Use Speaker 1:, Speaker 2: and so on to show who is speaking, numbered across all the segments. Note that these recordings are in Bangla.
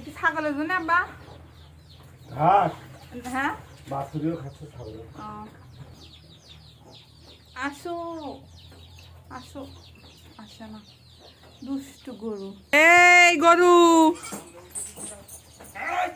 Speaker 1: একটু ছাগলের জন্য আব্বা।
Speaker 2: ঘাস
Speaker 1: হ্যাঁ?
Speaker 2: বাছুরিও খাচ্ছে ছাগল।
Speaker 1: আসো। আসো। আসে না। দুষ্টু গরু। এই গরু দেশ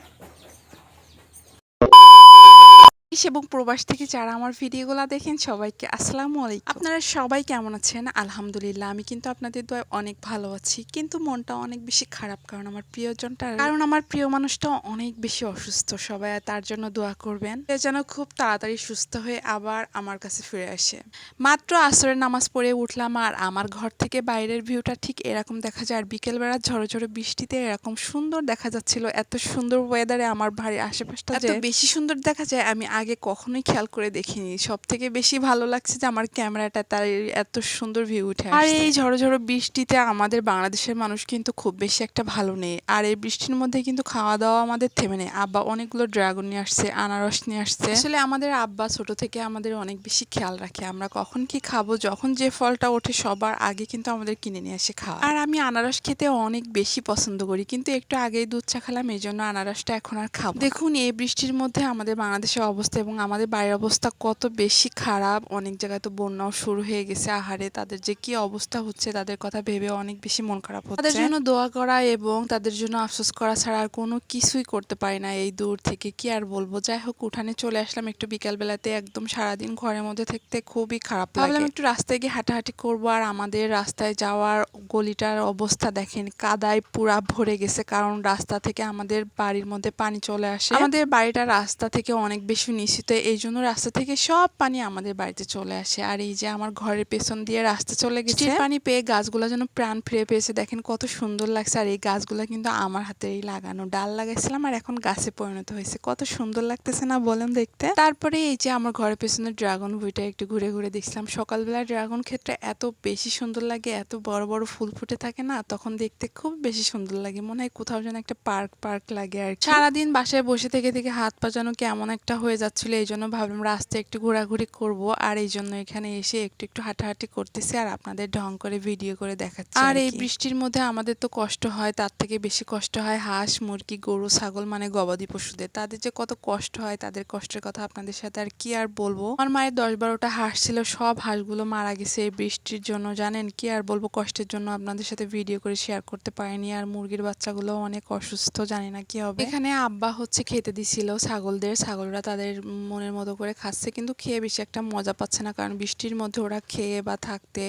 Speaker 1: এবং প্রবাস থেকে যারা আমার ভিডিওগুলো দেখেন সবাইকে আসসালামু আলাইকুম। আপনারা সবাই কেমন আছেন? আলহামদুলিল্লাহ আমি কিন্তু আপনাদের দয় অনেক ভালো আছি। কিন্তু মনটা অনেক বেশি খারাপ কারণ আমার প্রিয়জনটা কারণ আমার প্রিয় মানুষটা অনেক বেশি অসুস্থ সবাই তার জন্য দোয়া করবেন। সে যেন খুব তাড়াতাড়ি সুস্থ হয়ে আবার আমার কাছে ফিরে আসে। মাত্র আসরের নামাজ পড়ে উঠলাম আর আমার ঘর থেকে বাইরের ভিউটা ঠিক এরকম দেখা যায়। আর বিকেলবেলা ঝড়ো ঝড়ো বৃষ্টিতে এরকম সুন্দর দেখা যাচ্ছিল। এত সুন্দর ওয়েদারে আমার বাড়ির আশেপাশটা এত বেশি সুন্দর দেখা যায় আমি আগে কখনোই খেয়াল করে দেখিনি। সব থেকে বেশি ভালো লাগছে যে আমার ক্যামেরাটা তার এত সুন্দর ভিউ উঠে আর এই ঝড়ো ঝড়ো বৃষ্টিতে আমাদের বাংলাদেশের মানুষ কিন্তু খুব বেশি একটা ভালো নেই। আর এই বৃষ্টির মধ্যে কিন্তু খাওয়া দাওয়া আমাদের থেমে নেই। আব্বা অনেকগুলো ড্রাগন নিয়ে আসছে আনারস নিয়ে আসছে। আসলে আমাদের আব্বা ছোট থেকে আমাদের অনেক বেশি খেয়াল রাখে। আমরা কখন কি খাব যখন যে ফলটা ওঠে সবার আগে কিন্তু আমাদের কিনে নিয়ে আসে খাওয়া। আর আমি আনারস খেতে অনেক বেশি পছন্দ করি কিন্তু একটু আগেই দুধ চা খেলাম এই জন্য আনারসটা এখন আর খাব দেখুন এই বৃষ্টির মধ্যে আমাদের বাংলাদেশের অবস্থা এবং আমাদের বাড়ির অবস্থা কত বেশি খারাপ অনেক জায়গায় তো বন্যাও শুরু হয়ে গেছে আহারে তাদের যে কি অবস্থা হচ্ছে তাদের কথা ভেবে অনেক বেশি মন খারাপ হচ্ছে। তাদের জন্য দোয়া করা এবং তাদের জন্য আফসোস করা ছাড়া আর কোনো কিছুই করতে পারি না এই দূর থেকে কি আর বলব? যাই হোক উঠানে চলে আসলাম একটু বিকাল বেলাতে একদম সারাদিন ঘরের মধ্যে থাকতে খুবই খারাপ ভাবলাম একটু রাস্তায় গিয়ে হাঁটাহাঁটি করব আর আমাদের রাস্তায় যাওয়ার গলিটার অবস্থা দেখেন কাদায় পুরা ভরে গেছে কারণ রাস্তা থেকে আমাদের বাড়ির মধ্যে পানি চলে আসে। আমাদের বাড়িটা রাস্তা থেকে অনেক বেশি নিশ্চিত এই জন্য রাস্তা থেকে সব পানি আমাদের বাড়িতে চলে আসে। আর এই যে আমার ঘরের পেছন দিয়ে রাস্তা চলে গেছে। পানি পেয়ে গাছগুলো যেন প্রাণ ফিরে পেয়েছে। দেখেন কত সুন্দর লাগছে। আর এই গাছগুলো কিন্তু আমার হাতেরই লাগানো ডাল লাগাইছিলাম আর এখন গাছে পরিণত হয়েছে। কত সুন্দর লাগতেছে না বলেন দেখতে? তারপরে এই যে আমার ঘরের পেছনে ড্রাগন বইটা একটু ঘুরে ঘুরে দেখছিলাম। সকালবেলা ড্রাগন ক্ষেত্রে এত বেশি সুন্দর লাগে এত বড় বড় ফুল ফুটে থাকে না তখন দেখতে খুব বেশি সুন্দর লাগে। মনে হয় কোথাও যেন একটা পার্ক পার্ক লাগে আর সারাদিন বাসায় বসে থেকে থেকে হাত পা যেন কেমন একটা হয়ে যাচ্ছিল এই জন্য ভাবলাম রাস্তায় একটু ঘোরাঘুরি করব। আর এই জন্য এখানে এসে একটু একটু হাঁটাহাঁটি করতেছি আর আপনাদের ঢং করে ভিডিও করে দেখাচ্ছি আর এই বৃষ্টির মধ্যে আমাদের তো কষ্ট হয় তার থেকে বেশি কষ্ট হয় হাঁস মুরগি গরু ছাগল মানে গবাদি পশুদের। তাদের যে কত কষ্ট হয় তাদের কষ্টের কথা আপনাদের সাথে আর কি আর বলব? আমার মায়ের দশ বারোটা হাঁস ছিল সব হাঁসগুলো মারা গেছে এই বৃষ্টির জন্য জানেন? কি আর বলব কষ্টের জন্য আপনাদের সাথে ভিডিও করে শেয়ার করতে পারিনি। আর মুরগির বাচ্চাগুলো অনেক অসুস্থ জানি না কি হবে। এখানে আব্বা হচ্ছে খেতে দিছিল ছাগলদের ছাগলরা তাদের মনের মতো করে খাচ্ছে কিন্তু খেয়ে বেশি একটা মজা পাচ্ছে না। কারণ বৃষ্টির মধ্যে ওরা খেয়ে বা থাকতে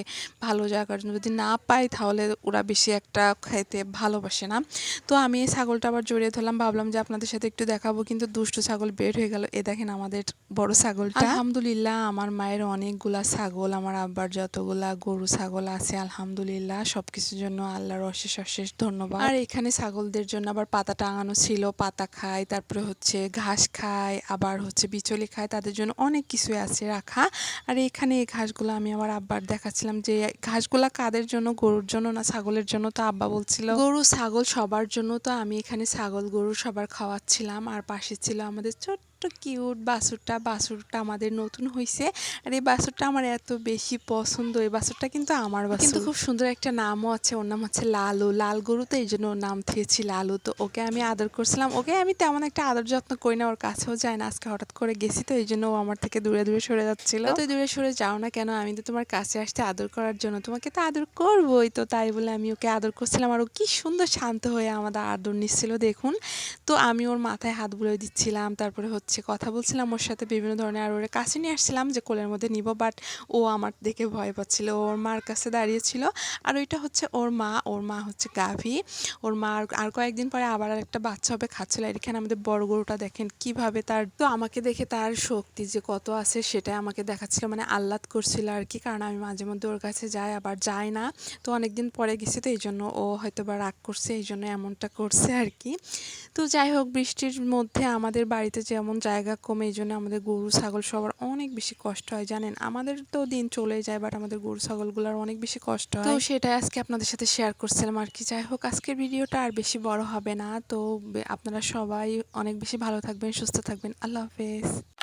Speaker 1: ভালো জায়গার জন্য যদি না পায় তাহলে ওরা বেশি একটা খাইতে ভালোবাসে না। তো আমি এই ছাগলটা আবার জড়িয়ে ধরলাম ভাবলাম যে আপনাদের সাথে একটু দেখাবো কিন্তু দুষ্টু ছাগল বের হয়ে গেল। এ দেখেন আমাদের বড় ছাগলটা। আলহামদুলিল্লাহ আমার মায়ের অনেকগুলা ছাগল আমার আব্বার যতগুলা গরু ছাগল আছে আলহামদুলিল্লাহ সবকিছুর জন্য আল্লাহর অশেষ অশেষ ধন্যবাদ। আর এখানে ছাগলদের জন্য আবার পাতা টাঙানো ছিল পাতা খায় তারপরে হচ্ছে ঘাস খায় আবার হচ্ছে বিচলি খায়, তাদের জন্য অনেক কিছুই আছে রাখা। আর এখানে এই ঘাসগুলো আমি আবার আব্বার দেখাচ্ছিলাম যে ঘাসগুলা কাদের জন্য? গরুর জন্য না ছাগলের জন্য? তো আব্বা বলছিল, গরু, ছাগল সবার জন্য তো আমি এখানে ছাগল, গরু সবার খাওয়াচ্ছিলাম। আর পাশে ছিল আমাদের ছোট্ট কিউট বাছুরটা বাছুরটা আমাদের নতুন হয়েছে আর এই বাছুরটা আমার এত বেশি পছন্দ এই বাছুরটা কিন্তু আমার বাছুর। কিন্তু খুব সুন্দর একটা নামও আছে ওর নাম হচ্ছে লালু। লাল গরু তো এই জন্য ওর নাম দিয়েছি লালু। তো ওকে আমি আদর করছিলাম। ওকে আমি তেমন একটা আদর যত্ন করি না ওর কাছেও যায় না। আজকে হঠাৎ করে গেছি তো এই জন্য ও আমার থেকে দূরে দূরে সরে যাচ্ছিল। তুই দূরে সরে যাও না কেন? আমি তো তোমার কাছে আসতে আদর করার জন্য। তোমাকে তো আদর করবোই তো তাই বলে আমি ওকে আদর করছিলাম। আর ও কি সুন্দর শান্ত হয়ে আমাদের আদর নিচ্ছিল দেখুন। তো আমি ওর মাথায় হাত বুলে দিচ্ছিলাম। তারপরে হচ্ছে কথা বলছিলাম ওর সাথে বিভিন্ন ধরনের, আর ওরা কাছে নিয়ে আসছিলাম যে কোলের মধ্যে নিব বাট ও আমার দেখে ভয় পাচ্ছিল। ওর মার কাছে দাঁড়িয়েছিল। আর ওইটা হচ্ছে ওর মা ওর মা হচ্ছে গাভী। ওর মা আর- কয়েকদিন পরে আবার একটা বাচ্চা হবে খাচ্ছিল। আর এখানে আমাদের বড় গরুটা দেখেন কীভাবে তার, তো আমাকে দেখে তার শক্তি যে কত আছে সেটাই আমাকে দেখাচ্ছিল। মানে আহ্লাদ করছিল আর কি, কারণ আমি মাঝে মধ্যে ওর কাছে যাই, আবার যাই না। তো অনেকদিন পরে গেছি তো এই জন্য ও হয়তো বা রাগ করছে এই জন্য এমনটা করছে আর কি। তো যাই হোক, বৃষ্টির মধ্যে আমাদের বাড়িতে যেমন জায়গা কমে এই জন্য আমাদের গরু ছাগল সবার অনেক বেশি কষ্ট হয় জানেন? আমাদের তো দিন চলে যায় বাট আমাদের গরু ছাগলগুলোর অনেক বেশি কষ্ট হয়। তো সেটাই আজকে আপনাদের সাথে শেয়ার করছিলাম আর কি। যাই হোক আজকের ভিডিওটা আর বেশি বড় হবে না। তো আপনারা সবাই অনেক বেশি ভালো থাকবেন সুস্থ থাকবেন। আল্লাহ হাফেজ।